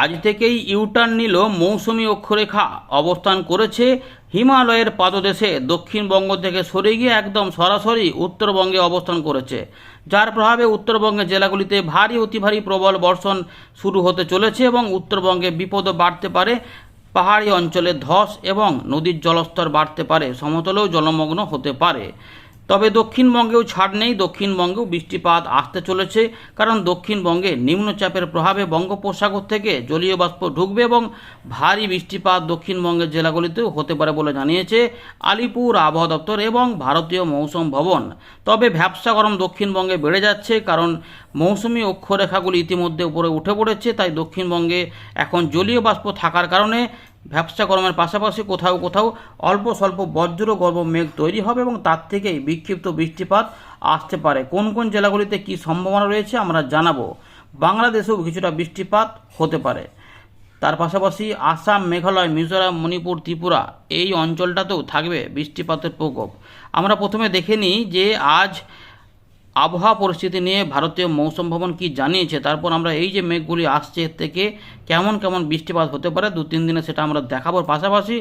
আজ থেকেই ইউটার্ন নিল মৌসুমি অক্ষরেখা। অবস্থান করেছে হিমালয়ের পাদদেশে। দক্ষিণবঙ্গ থেকে সরে গিয়ে একদম সরাসরি উত্তরবঙ্গে অবস্থান করেছে। যার প্রভাবে উত্তরবঙ্গের জেলাগুলিতে ভারী, অতি ভারী প্রবল বর্ষণ শুরু হতে চলেছে এবং উত্তরবঙ্গে বিপদও বাড়তে পারে। পাহাড়ি অঞ্চলে ধস এবং নদীর জলস্তর বাড়তে পারে। সমতলেও জলমগ্ন হতে পারে। তবে দক্ষিণবঙ্গেও ছাড় নেই, দক্ষিণবঙ্গেও বৃষ্টিপাত আসতে চলেছে, কারণ দক্ষিণবঙ্গে নিম্নচাপের প্রভাবে বঙ্গোপসাগর থেকে জলীয় বাষ্প ঢুকবে এবং ভারী বৃষ্টিপাত দক্ষিণবঙ্গের জেলাগুলিতেও হতে পারে বলে জানিয়েছে আলিপুর আবহাওয়া দপ্তর এবং ভারতীয় মৌসুম ভবন। তবে ভ্যাবসা গরম দক্ষিণবঙ্গে বেড়ে যাচ্ছে, কারণ মৌসুমি অক্ষরেখাগুলি ইতিমধ্যে উপরে উঠে পড়েছে, তাই দক্ষিণবঙ্গে এখন জলীয় বাষ্প থাকার কারণে ভ্যাবসা গরমের পাশাপাশি কোথাও কোথাও অল্প স্বল্প বজ্র গর্ভ মেঘ তৈরি হবে এবং তার থেকেই বিক্ষিপ্ত বৃষ্টিপাত আসতে পারে। কোন কোন জেলাগুলিতে কী সম্ভাবনা রয়েছে আমরা জানাব। বাংলাদেশেও কিছুটা বৃষ্টিপাত হতে পারে। তার পাশাপাশি আসাম, মেঘালয়, মিজোরাম, মণিপুর, ত্রিপুরা এই অঞ্চলটাতেও থাকবে বৃষ্টিপাতের প্রকোপ। আমরা প্রথমে দেখে নিই যে আজ আবহাওয়া পরিস্থিতি নিয়ে ভারতীয় মৌসুম ভবন কি জানিয়েছে? তারপর আমরা এই যে মেঘগুলি আসছে, এর থেকে কেমন কেমন বৃষ্টিপাত হতে পারে? দু তিন দিনে সেটা আমরা দেখাবো। পাশাপাশি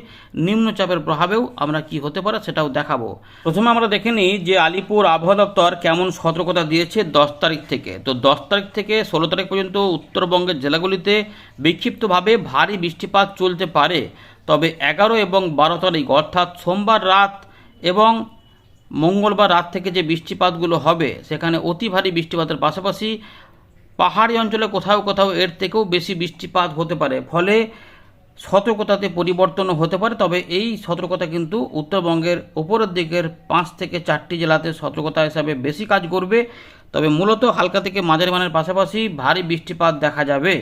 নিম্নচাপের প্রভাবেও আমরা কি হতে পারে সেটাও দেখাবো। প্রথমে আমরা দেখে নিই যে আলিপুর আবহাওয়া দপ্তর কেমন সতর্কতা দিয়েছে দশ তারিখ থেকে। তো দশ তারিখ থেকে ষোলো তারিখ পর্যন্ত উত্তরবঙ্গের জেলাগুলিতে বিক্ষিপ্তভাবে ভারী বৃষ্টিপাত চলতে পারে। তবে এগারো এবং বারো তারিখ, অর্থাৎ সোমবার রাত এবং মঙ্গলবার রাত থেকে যে বৃষ্টিপাতগুলো হবে, সেখানে অতি ভারী বৃষ্টিপাতের পাশাপাশি পাহাড়ি অঞ্চলে কোথাও কোথাও এর থেকেও বেশি বৃষ্টিপাত হতে পারে। ফলে সতর্কতাতে পরিবর্তনও হতে পারে। তবে এই সতর্কতা কিন্তু উত্তরবঙ্গের ওপরের দিকের পাঁচ থেকে চারটি জেলাতে সতর্কতা হিসাবে বেশি কাজ করবে। তবে মূলত হালকা থেকে মাঝারি মানের পাশাপাশি ভারী বৃষ্টিপাত দেখা যাবে।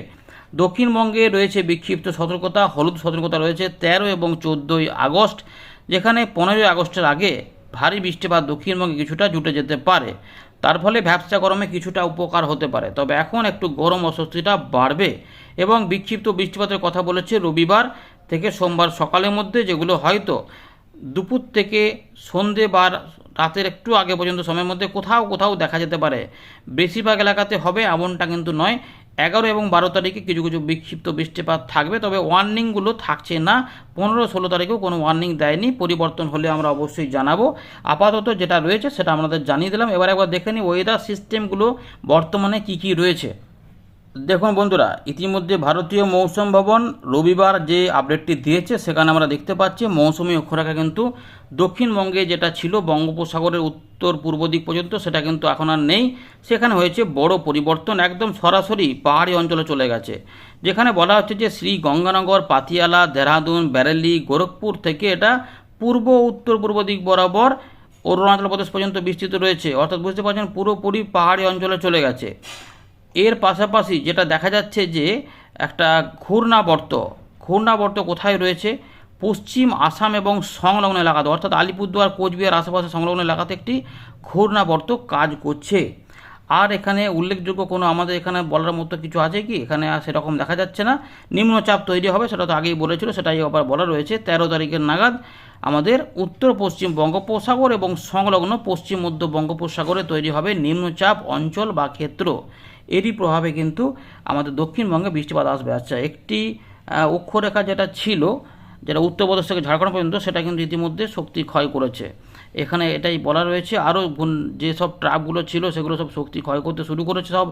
দক্ষিণবঙ্গে রয়েছে বিক্ষিপ্ত সতর্কতা, হলুদ সতর্কতা রয়েছে তেরো এবং চোদ্দোই আগস্ট, যেখানে পনেরোই আগস্টের আগে ভারী বৃষ্টিপাত দক্ষিণবঙ্গে কিছুটা জুটে যেতে পারে। তার ফলে ভ্যাবসা গরমে কিছুটা উপকার হতে পারে। তবে এখন একটু গরম অস্বস্তিটা বাড়বে এবং বিক্ষিপ্ত বৃষ্টিপাতের কথা বলেছে রবিবার থেকে সোমবার সকালের মধ্যে, যেগুলো হয়তো দুপুর থেকে সন্ধে বা রাতের একটু আগে পর্যন্ত সময়ের মধ্যে কোথাও কোথাও দেখা যেতে পারে। বেশিরভাগ এলাকাতে হবে এমনটা কিন্তু নয়। এগারো এবং বারো তারিখে কিছু কিছু বিক্ষিপ্ত বৃষ্টিপাত থাকবে, তবে ওয়ার্নিংগুলো থাকছে না। পনেরো ষোলো তারিখেও কোনো ওয়ার্নিং দেয়নি, পরিবর্তন হলে আমরা অবশ্যই জানাব। আপাতত যেটা রয়েছে সেটা আমাদের জানিয়ে দিলাম। এবার একবার দেখে নিই ওয়েদার সিস্টেমগুলো বর্তমানে কি কি রয়েছে। দেখুন বন্ধুরা, ইতিমধ্যে ভারতীয় মৌসুম ভবন রবিবার যে আপডেটটি দিয়েছে, সেখানে আমরা দেখতে পাচ্ছি মৌসুমি অক্ষরেখা কিন্তু দক্ষিণবঙ্গে যেটা ছিল বঙ্গোপসাগরের উত্তর পূর্ব দিক পর্যন্ত, সেটা কিন্তু এখন আর নেই। সেখানে হয়েছে বড় পরিবর্তন, একদম সরাসরি পাহাড়ি অঞ্চলে চলে গেছে। যেখানে বলা হচ্ছে যে শ্রী গঙ্গানগর, পাতিয়ালা দেহরাদুন ব্যারেলি, গোরখপুর থেকে এটা পূর্ব উত্তর পূর্ব দিক বরাবর অরুণাচল প্রদেশ পর্যন্ত বিস্তৃত রয়েছে। অর্থাৎ বুঝতে পারছেন পুরোপুরি পাহাড়ি অঞ্চলে চলে গেছে। এর পাশাপাশি যেটা দেখা যাচ্ছে যে একটা ঘূর্ণাবর্ত ঘূর্ণাবর্ত কোথায় রয়েছে? পশ্চিম আসাম এবং সংলগ্ন এলাকাতে, অর্থাৎ আলিপুরদুয়ার, কোচবিহার আশেপাশে সংলগ্ন এলাকাতে একটি ঘূর্ণাবর্ত কাজ করছে। আর এখানে উল্লেখযোগ্য কোনো আমাদের এখানে বলার মতো কিছু আছে কি? এখানে আর সেরকম দেখা যাচ্ছে না। নিম্নচাপ তৈরি হবে, সেটা তো আগেই বলেছিল, সেটাই আবার বলা রয়েছে। তেরো তারিখের নাগাদ আমাদের উত্তর, পশ্চিম বঙ্গোপসাগর এবং সংলগ্ন পশ্চিম, মধ্য বঙ্গোপসাগরে তৈরি হবে নিম্নচাপ অঞ্চল বা ক্ষেত্র। এরই প্রভাবে কিন্তু আমাদের দক্ষিণবঙ্গে বৃষ্টিপাত আসবে। আচ্ছা একটি অক্ষরেখা যেটা ছিল, যেটা উত্তরপ্রদেশ থেকে ঝাড়খণ্ড পর্যন্ত, সেটা কিন্তু ইতিমধ্যে শক্তি ক্ষয় করেছে। এখানে এটাই বলা রয়েছে। আরও যেসব ট্রাপগুলো ছিল, সেগুলো সব শক্তি ক্ষয় করতে শুরু করেছে। সব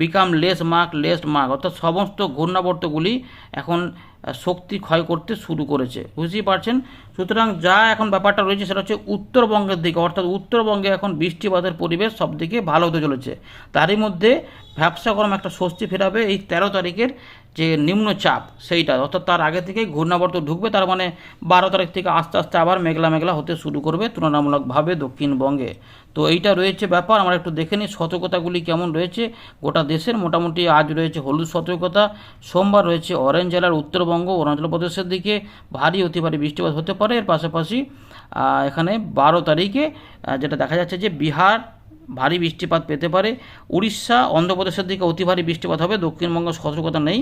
become less mark less mark অর্থাৎ সমস্ত ঘূর্ণাবর্তগুলি এখন শক্তি ক্ষয় করতে শুরু করেছে। বুঝতেই পারছেন? সুতরাং যা এখন ব্যাপারটা রয়েছে, সেটা হচ্ছে উত্তরবঙ্গের দিকে, অর্থাৎ উত্তরবঙ্গে এখন বৃষ্টিপাতের পরিবেশ সব দিকে ভালো হতে চলেছে। তারই মধ্যে গরম একটা স্বস্তি ফেরাবে এই তেরো তারিখের যে নিম্নচাপ, সেইটা, অর্থাৎ তার আগে থেকেই ঘূর্ণাবর্ত ঢুকবে, তার মানে বারো তারিখ থেকে আস্তে আস্তে আবার মেঘলা মেঘলা হতে শুরু করবে তুলনামূলকভাবে দক্ষিণবঙ্গে। তো এইটা রয়েছে ব্যাপার, আমরা একটু দেখে নিই সতর্কতাগুলি কেমন রয়েছে। গোটা দেশের মোটামুটি আজ রয়েছে হলুদ সতর্কতা, সোমবার রয়েছে অরেঞ্জ জেলার উত্তরবঙ্গ, অরুণাচল প্রদেশের দিকে ভারী, অতি ভারী বৃষ্টিপাত হতে পারে। এর পাশাপাশি এখানে বারো তারিখে যেটা দেখা যাচ্ছে যে বিহার ভারী বৃষ্টিপাত পেতে পারে। উড়িষ্যা, অন্ধ্রপ্রদেশের দিকে অতি ভারী বৃষ্টিপাত হবে, দক্ষিণবঙ্গে সতর্কতা নেই।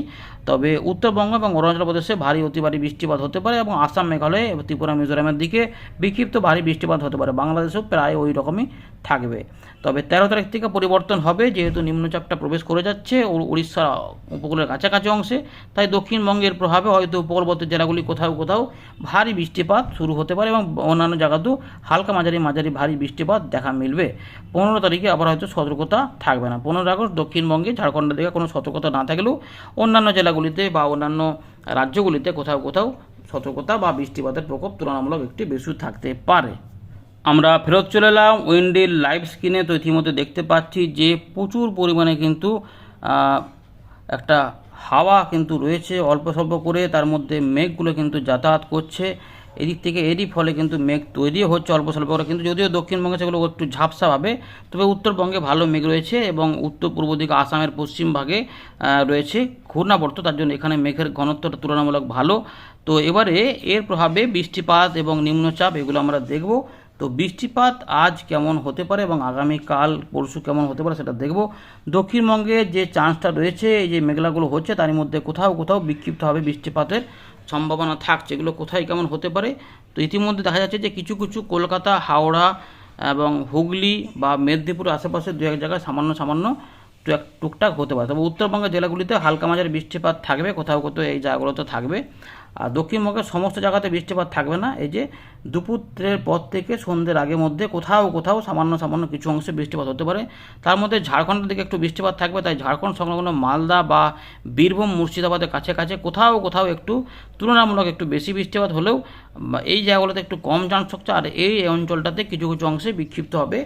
তবে উত্তরবঙ্গ এবং অরুণাচল প্রদেশে ভারী অতি ভারী বৃষ্টিপাত হতে পারে এবং আসাম, মেঘালয়, ত্রিপুরা, মিজোরামের দিকে বিক্ষিপ্ত ভারী বৃষ্টিপাত হতে পারে। বাংলাদেশেও প্রায় ওই রকমই থাকবে। তবে তেরো তারিখ থেকে পরিবর্তন হবে, যেহেতু নিম্নচাপটা প্রবেশ করে যাচ্ছে উড়িষ্যা উপকূলের কাছাকাছি অংশে, তাই দক্ষিণবঙ্গের প্রভাবে হয়তো উপকূলবর্তী জেলাগুলি কোথাও কোথাও ভারী বৃষ্টিপাত শুরু হতে পারে এবং অন্যান্য জায়গাতেও হালকা মাঝারি মাঝারি ভারী বৃষ্টিপাত দেখা মিলবে। পনেরো তারিখে আবার হয়তো সতর্কতা থাকবে না। পনেরো আগস্ট দক্ষিণবঙ্গে ঝাড়খণ্ডের দিকে কোনো সতর্কতা না থাকলেও অন্যান্য জেলাগুলিতে বা অন্যান্য রাজ্যগুলিতে কোথাও কোথাও সতর্কতা বা বৃষ্টিপাতের প্রকোপ তুলনামূলক একটি বেশি থাকতে পারে। আমরা ফেরত চলে এলাম উইন্ডির লাইভ স্ক্রিনে। তো ইতিমধ্যে দেখতে পাচ্ছি যে প্রচুর পরিমাণে কিন্তু একটা হাওয়া কিন্তু রয়েছে। অল্প স্বল্প করে তার মধ্যে মেঘগুলো কিন্তু যাতায়াত করছে। এদিক থেকে এরই ফলে কিন্তু মেঘ তৈরিও হচ্ছে অল্প স্বল্প করে। কিন্তু যদিও দক্ষিণবঙ্গে সেগুলো একটু ঝাপসা পাবে, তবে উত্তরবঙ্গে ভালো মেঘ রয়েছে এবং উত্তর পূর্ব দিকে আসামের পশ্চিম ভাগে রয়েছে ঘূর্ণাবর্ত, তার জন্য এখানে মেঘের ঘনত্বটা তুলনামূলক ভালো। তো এবারে এর প্রভাবে বৃষ্টিপাত এবং নিম্নচাপ, এগুলো আমরা দেখব। তো বৃষ্টিপাত আজ কেমন হতে পারে এবং আগামীকাল পরশু কেমন হতে পারে সেটা দেখব। দক্ষিণবঙ্গে যে চান্সটা রয়েছে, এই যে মেঘলাগুলো হচ্ছে তার মধ্যে কোথাও কোথাও বিক্ষিপ্ত হবে বৃষ্টিপাতের সম্ভাবনা থাকছে এগুলো কোথায় কেমন হতে পারে। তো ইতিমধ্যে দেখা যাচ্ছে যে কিছু কিছু কলকাতা, হাওড়া এবং হুগলি বা মেদিনীপুর আশেপাশে দু এক জায়গায় সামান্য সামান্য টুকটাক হতে পারে। তবে উত্তরবঙ্গের জেলাগুলিতে হালকা মাঝারি বৃষ্টিপাত থাকবে, কোথাও কোথাও এই জায়গাগুলোতে থাকবে। আর দক্ষিণবঙ্গের সমস্ত জায়গাতে বৃষ্টিপাত থাকবে না। এই যে দুপুরের পর থেকে সন্ধ্যের আগের মধ্যে কোথাও কোথাও সামান্য সামান্য কিছু অংশে বৃষ্টিপাত হতে পারে। তার মধ্যে ঝাড়খণ্ডের দিকে একটু বৃষ্টিপাত থাকবে, তাই ঝাড়খণ্ড সংলগ্ন মালদা বা বীরভূম মুর্শিদাবাদের কাছে কাছে কোথাও কোথাও একটু তুলনামূলক একটু বেশি বৃষ্টিপাত হলেও এই জায়গাগুলোতে একটু কম চান্স থাকছে আর এই অঞ্চলটাতে কিছু কিছু অংশে বিক্ষিপ্ত হবে।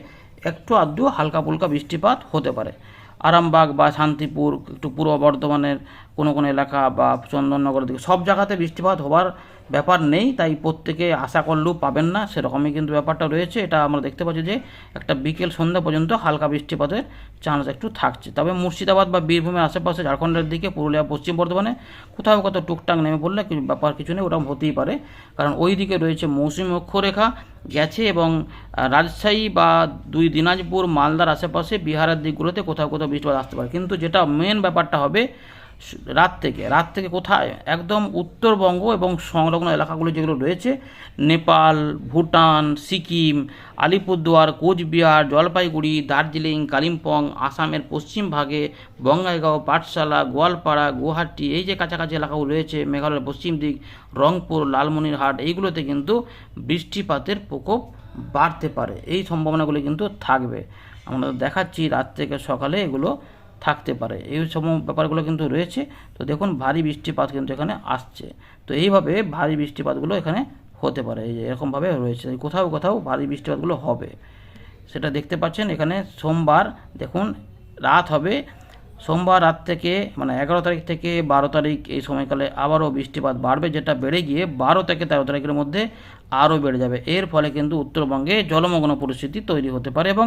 একটু আধটু হালকা ফুলকা বৃষ্টিপাত হতে পারে। আরামবাগ বা শান্তিপুর, একটু পূর্ব বর্ধমানের কোনো কোনো এলাকা বা চন্দননগরের দিকে, সব জায়গাতে বৃষ্টিপাত হওয়ার ব্যাপার নেই, তাই প্রত্যেকে আশা করলেও পাবেন না, সেরকমই কিন্তু ব্যাপারটা রয়েছে। এটা আমরা দেখতে পাচ্ছি যে একটা বিকেল সন্ধ্যা পর্যন্ত হালকা বৃষ্টিপাতের চান্স একটু থাকছে। তবে মুর্শিদাবাদ বা বীরভূমের আশেপাশে ঝাড়খণ্ডের দিকে, পুরুলিয়া, পশ্চিম বর্ধমানে কোথাও কোথাও টুকটাক নেমে পড়লে কিছু ব্যাপার কিছু নেই, ওরকম হতেই পারে। কারণ ওই দিকে রয়েছে মৌসুমি অক্ষরেখা, গেছে এবং রাজশাহী বা দুই দিনাজপুর, মালদার আশেপাশে বিহারের দিকগুলোতে কোথাও কোথাও বৃষ্টিপাত আসতে পারে। কিন্তু যেটা মেন ব্যাপারটা হবে রাত থেকে রাত থেকে কোথায়? একদম উত্তরবঙ্গ এবং সংলগ্ন এলাকাগুলো যেগুলো রয়েছে, নেপাল, ভুটান, সিকিম, আলিপুরদুয়ার, কোচবিহার, জলপাইগুড়ি, দার্জিলিং, কালিম্পং, আসামের পশ্চিম ভাগে, বঙ্গাইগাঁও, পাঠশালা, গোয়ালপাড়া, গুয়াহাটি, এই যে কাছাকাছি এলাকাগুলো রয়েছে, মেঘালয়ের পশ্চিম দিক, রংপুর, লালমনিরহাট, এইগুলোতে কিন্তু বৃষ্টিপাতের প্রকোপ বাড়তে পারে। এই সম্ভাবনাগুলি কিন্তু থাকবে। আমরা দেখাচ্ছি রাত থেকে সকালে এগুলো থাকতে পারে। এই সব ব্যাপারগুলো কিন্তু রয়েছে। তো দেখুন, ভারী বৃষ্টিপাত কিন্তু এখানে আসছে। তো এইভাবে ভারী বৃষ্টিপাতগুলো এখানে হতে পারে। এই যে এরকমভাবে রয়েছে। কোথাও কোথাও ভারী বৃষ্টিপাতগুলো হবে। সেটা দেখতে পাচ্ছেন, এখানে সোমবার, দেখুন, রাত হবে। সোমবার রাত থেকে মানে এগারো তারিখ থেকে বারো তারিখ এই সময়কালে আবারও বৃষ্টিপাত বাড়বে, যেটা বেড়ে গিয়ে বারো থেকে তেরো তারিখের মধ্যে আরও বেড়ে যাবে। এর ফলে কিন্তু উত্তরবঙ্গে জলমগ্ন পরিস্থিতি তৈরি হতে পারে এবং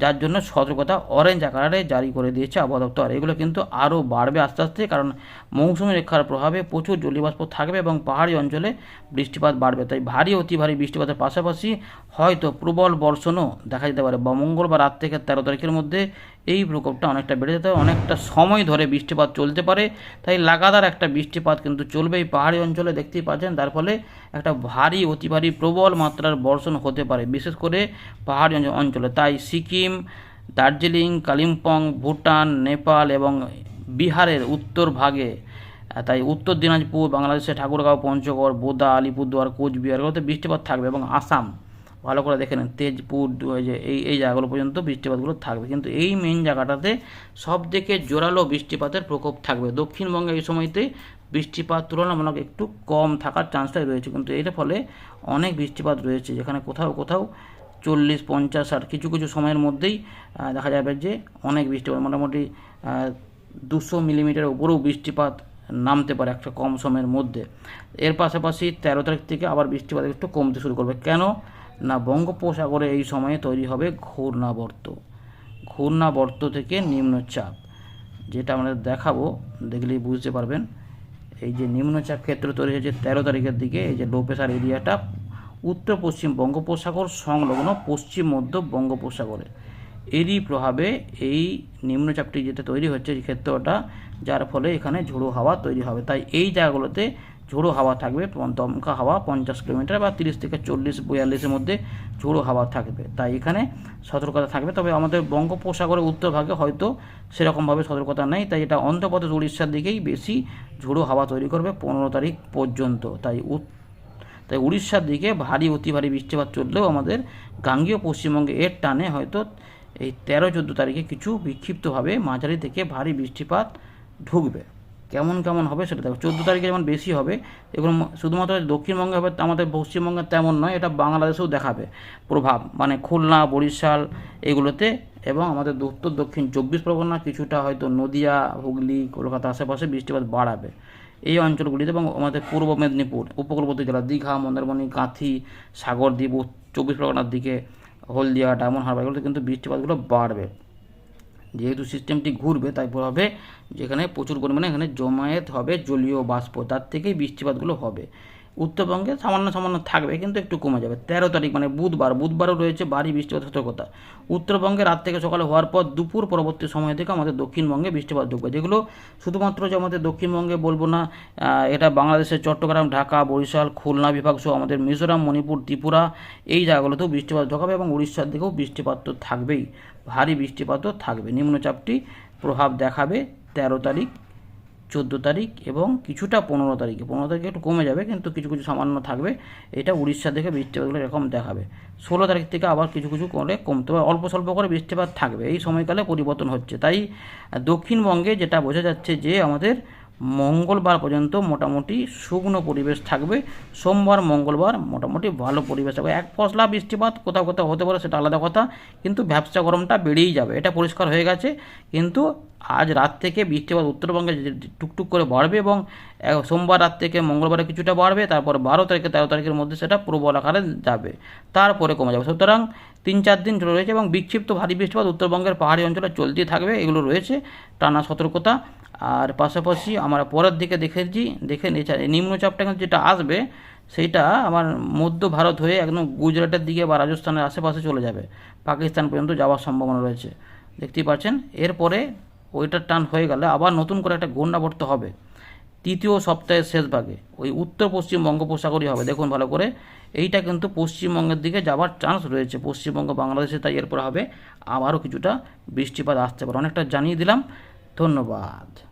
যার জন্য সতর্কতা অরেঞ্জ আকারে জারি করে দিয়েছে আবহাওয়া দপ্তর। এগুলো কিন্তু আরও বাড়বে আস্তে আস্তে কারণ মৌসুমী রেখার প্রভাবে প্রচুর জলীয়বাষ্প থাকবে এবং পাহাড়ি অঞ্চলে বৃষ্টিপাত বাড়বে। তাই ভারী, অতি ভারী বৃষ্টিপাতের পাশাপাশি হয়তো প্রবল বর্ষণও দেখা যেতে পারে। বা মঙ্গলবার রাত থেকে তেরো তারিখের মধ্যে এই প্রকোপটা অনেকটা বেড়ে যেতে পারে। অনেকটা সময় ধরে বৃষ্টিপাত চলতে পারে। তাই লাগাতার একটা বৃষ্টিপাত কিন্তু চলবে এই পাহাড়ি অঞ্চলে। দেখতেই পাচ্ছেন, তার ফলে একটা ভারী, অতি ভারী প্রবল মাত্রার বর্ষণ হতে পারে, বিশেষ করে পাহাড়ি অঞ্চ- অঞ্চলে। তাই সিকিম, দার্জিলিং, কালিম্পং, ভুটান, নেপাল এবং বিহারের উত্তর ভাগে, তাই উত্তর দিনাজপুর, বাংলাদেশের ঠাকুরগাঁও, পঞ্চগড়, বোদা, আলিপুরদুয়ার, কোচবিহার এগুলোতে বৃষ্টিপাত থাকবে এবং আসাম, ভালো করে দেখে নেন, তেজপুর এই এই জায়গাগুলো পর্যন্ত বৃষ্টিপাতগুলো থাকবে। কিন্তু এই মেন জায়গাটাতে সব থেকে জোরালো বৃষ্টিপাতের প্রকোপ থাকবে। দক্ষিণবঙ্গে এই সময়তে বৃষ্টিপাত তুলনামূলক একটু কম থাকার চান্সটাই রয়েছে। কিন্তু এর ফলে অনেক বৃষ্টিপাত রয়েছে, যেখানে কোথাও কোথাও চল্লিশ, পঞ্চাশ আর কিছু কিছু সময়ের মধ্যেই দেখা যাবে যে অনেক বৃষ্টিপাত মোটামুটি দুশো মিলিমিটারের উপরেও বৃষ্টিপাত নামতে পারে একটা কম সময়ের মধ্যে। এর পাশাপাশি তেরো তারিখ থেকে আবার বৃষ্টিপাত একটু কমতে শুরু করবে। কেন? না, বঙ্গোপসাগরে এই সময়ে তৈরি হবে ঘূর্ণাবর্ত। ঘূর্ণাবর্ত থেকে নিম্নচাপ, যেটা আমরা দেখাবো, দেখলেই বুঝতে পারবেন। এই যে নিম্নচাপ ক্ষেত্র তৈরি হয়েছে তেরো তারিখের দিকে, এই যে লো প্রেশার এরিয়াটা উত্তর পশ্চিম বঙ্গোপসাগর সংলগ্ন পশ্চিম মধ্য বঙ্গোপসাগরে। এরই প্রভাবে এই নিম্নচাপটি যেটা তৈরি হচ্ছে ক্ষেত্রটা যার ফলে এখানে ঝোড়ো হাওয়া তৈরি হবে। তাই এই জায়গাগুলোতে ঝোড়ো হাওয়া থাকবে দমকা হাওয়া পঞ্চাশ কিলোমিটার বা তিরিশ থেকে চল্লিশ, বিয়াল্লিশের মধ্যে ঝোড়ো হাওয়া থাকবে। তাই এখানে সতর্কতা থাকবে। তবে আমাদের বঙ্গোপসাগরের উত্তর ভাগে হয়তো সেরকমভাবে সতর্কতা নেই। তাই এটা অন্ধ্রপ্রদেশ, উড়িষ্যার দিকেই বেশি ঝোড়ো হাওয়া তৈরি করবে পনেরো তারিখ পর্যন্ত। তাই তাই উড়িষ্যার দিকে ভারী, অতি ভারী বৃষ্টিপাত চললেও আমাদের গাঙ্গীয় পশ্চিমবঙ্গে এর টানে হয়তো এই তেরো, চোদ্দ তারিখে কিছু বিক্ষিপ্তভাবে মাঝারি থেকে ভারী বৃষ্টিপাত ঢুকবে। কেমন কেমন হবে সেটা দেখো। চোদ্দ তারিখে যেমন বেশি হবে, এগুলো শুধুমাত্র দক্ষিণবঙ্গে হবে, আমাদের পশ্চিমবঙ্গে তেমন নয়, এটা বাংলাদেশেও দেখাবে প্রভাব। মানে খুলনা, বরিশাল এগুলোতে এবং আমাদের উত্তর, দক্ষিণ চব্বিশ পরগনা কিছুটা হয়তো নদিয়া, হুগলি, কলকাতা আশেপাশে বৃষ্টিপাত বাড়াবে এই অঞ্চলগুলিতে এবং আমাদের পূর্ব মেদিনীপুর, উপকূলবর্তী জেলা দীঘা, মন্দারমণি, কাঁথি, সাগরদ্বীপ, চব্বিশ পরগনার দিকে, হলদিয়া ডায়মন্ড হারবার এগুলোতে কিন্তু বৃষ্টিপাতগুলো বাড়বে। যেহেতু সিস্টেমটি ঘুরবে, তাই প্রভাবে যেখানে প্রচুর পরিমাণে এখানে জমায়েত হবে জলীয় বাষ্প, তার থেকেই বৃষ্টিপাতগুলো হবে। উত্তরবঙ্গে সামান্য সামান্য থাকবে, কিন্তু একটু কমে যাবে। তেরো তারিখ মানে বুধবার, বুধবারও রয়েছে ভারী বৃষ্টিপাত সতর্কতা। উত্তরবঙ্গে রাত থেকে সকালে হওয়ার পর দুপুর পরবর্তী সময় থেকে আমাদের দক্ষিণবঙ্গে বৃষ্টিপাত ঢুকবে, যেগুলো শুধুমাত্র যে আমাদের দক্ষিণবঙ্গে বলব না এটা বাংলাদেশের চট্টগ্রাম, ঢাকা, বরিশাল, খুলনা বিভাগ সহ আমাদের মিজোরাম, মণিপুর, ত্রিপুরা, এই জায়গাগুলোতেও বৃষ্টিপাত ঢোকাবে এবং উড়িষ্যার দিকেও বৃষ্টিপাত তো থাকবেই। ভারী বৃষ্টিপাতও থাকবে। নিম্নচাপটি প্রভাব দেখাবে তেরো তারিখ, চোদ্দ তারিখ এবং কিছুটা পনেরো তারিখে। পনেরো তারিখে একটু কমে যাবে, কিন্তু কিছু কিছু সামান্য থাকবে। এটা উড়িষ্যা থেকে বৃষ্টিপাতগুলো এরকম দেখাবে। ষোলো তারিখ থেকে আবার কিছু কিছু করে কমতে পারে অল্প, স্বল্প করে বৃষ্টিপাত থাকবে। এই সময়কালে পরিবর্তন হচ্ছে। তাই দক্ষিণবঙ্গে যেটা বোঝা যাচ্ছে যে আমাদের মঙ্গলবার পর্যন্ত মোটামুটি শুকনো পরিবেশ থাকবে। সোমবার, মঙ্গলবার মোটামুটি ভালো পরিবেশ থাকবে। এক পশলা বৃষ্টিপাত কোথাও কোথাও হতে পারে, সেটা আলাদা কথা। কিন্তু ব্যবসা গরমটা বেড়েই যাবে, এটা পরিষ্কার হয়ে গেছে। কিন্তু আজ রাত থেকে বৃষ্টিপাত উত্তরবঙ্গে টুকটুক করে বাড়বে এবং সোমবার রাত থেকে মঙ্গলবারে কিছুটা বাড়বে, তারপর বারো তারিখে তেরো তারিখের মধ্যে সেটা প্রবল আকারে যাবে। তারপরে কমে যাবে। সুতরাং তিন চার দিন রয়েছে এবং বিক্ষিপ্ত ভারী বৃষ্টিপাত উত্তরবঙ্গের পাহাড়ি অঞ্চলে চলতেই থাকবে, এগুলো রয়েছে। টানা সতর্কতা। আর পাশাপাশি আমরা পরের দিকে দেখেছি, দেখে নিয়েছি নিম্নচাপটা কিন্তু যেটা আসবে, সেইটা আমার মধ্য ভারত হয়ে একদম গুজরাটের দিকে বা রাজস্থানের আশেপাশে চলে যাবে। পাকিস্তান পর্যন্ত যাওয়ার সম্ভাবনা রয়েছে। দেখতেই পাচ্ছেন, এরপরে ওইটার টান হয়ে গেলে আবার নতুন করে একটা গণ্ডাবর্ত হবে। তৃতীয় সপ্তাহের শেষ ভাগে, ওই উত্তর পশ্চিম বঙ্গোপসাগরই হবে। দেখুন ভালো করে, এইটা কিন্তু পশ্চিমবঙ্গের দিকে যাওয়ার চান্স রয়েছে। পশ্চিমবঙ্গ, বাংলাদেশে তাই এরপর হবে। আবারও কিছুটা বৃষ্টিপাত আসতে পারে। অনেকটা জানিয়ে দিলাম। ধন্যবাদ।